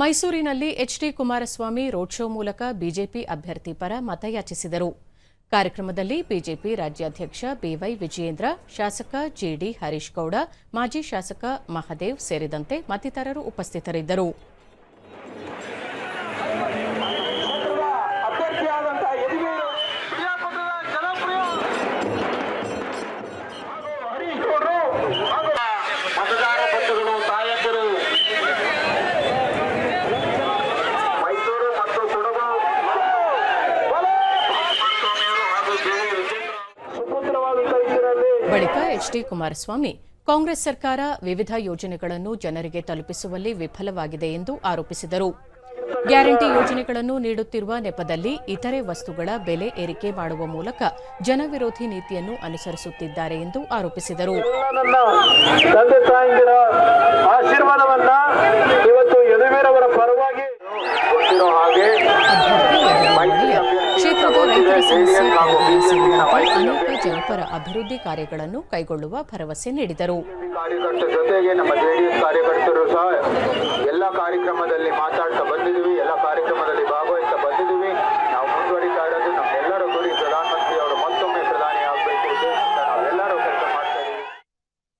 ಮೈಸೂರಿನಲ್ಲಿ HD Kumaraswamy road show ಮೂಲಕ BJP ಅಭ್ಯರ್ಥಿ ಪರ ಮತಯಾಚಿಸಿದರು. ಕಾರ್ಯಕ್ರಮದಲ್ಲಿ ಬಿಜೆಪಿ ರಾಜ್ಯಾಧ್ಯಕ್ಷ ಬಿವೈ ವಿಜಯೇಂದ್ರ, ಶಾಸಕ ಜಿಡಿ ಹರೀಶ್ ಗೌಡ ಮಾಜಿ ಶಾಸಕ ಮಹದೇವ್ ಸೇರಿದಂತೆ ಮತ್ತಿತರರು ಉಪಸ್ಥಿತರಿದ್ದರು. ಸುಪುತ್ರವಾದಂತಹ ಎಚ್ ಡಿ ಕುಮಾರಸ್ವಾಮಿ ಕಾಂಗ್ರೆಸ್ ಸರ್ಕಾರ ವಿವಿಧ ಯೋಜನೆಗಳನ್ನು ಜನರಿಗೆ ತಲುಪಿಸುವಲ್ಲಿ ವಿಫಲವಾಗಿದೆ ಎಂದು ಆರೋಪಿಸಿದರು. ಗ್ಯಾರಂಟಿ ಯೋಜನೆಗಳನ್ನು ನೀಡುತ್ತಿರುವ ನೆಪದಲ್ಲಿ ಇತರೆ ವಸ್ತುಗಳ ಬೆಲೆ ಏರಿಕೆ ಮಾಡುವ ಮೂಲಕ ಜನವಿರೋಧಿ ನೀತಿಯನ್ನು ಅನುಸರಿಸುತ್ತಿದ್ದಾರೆ ಎಂದು ಆರೋಪಿಸಿದರು. ಎಲ್ಲ ಜನಪರ ಅಭಿವೃದ್ಧಿ ಕಾರ್ಯಗಳನ್ನು ಕೈಗೊಳ್ಳುವ ಭರವಸೆ ನೀಡಿದರು. ನಮ್ಮ ಕಾರ್ಯಕರ್ತರು ಸಹ ಎಲ್ಲ ಕಾರ್ಯಕ್ರಮದಲ್ಲಿ ಮಾತಾಡ್ತಾರೆ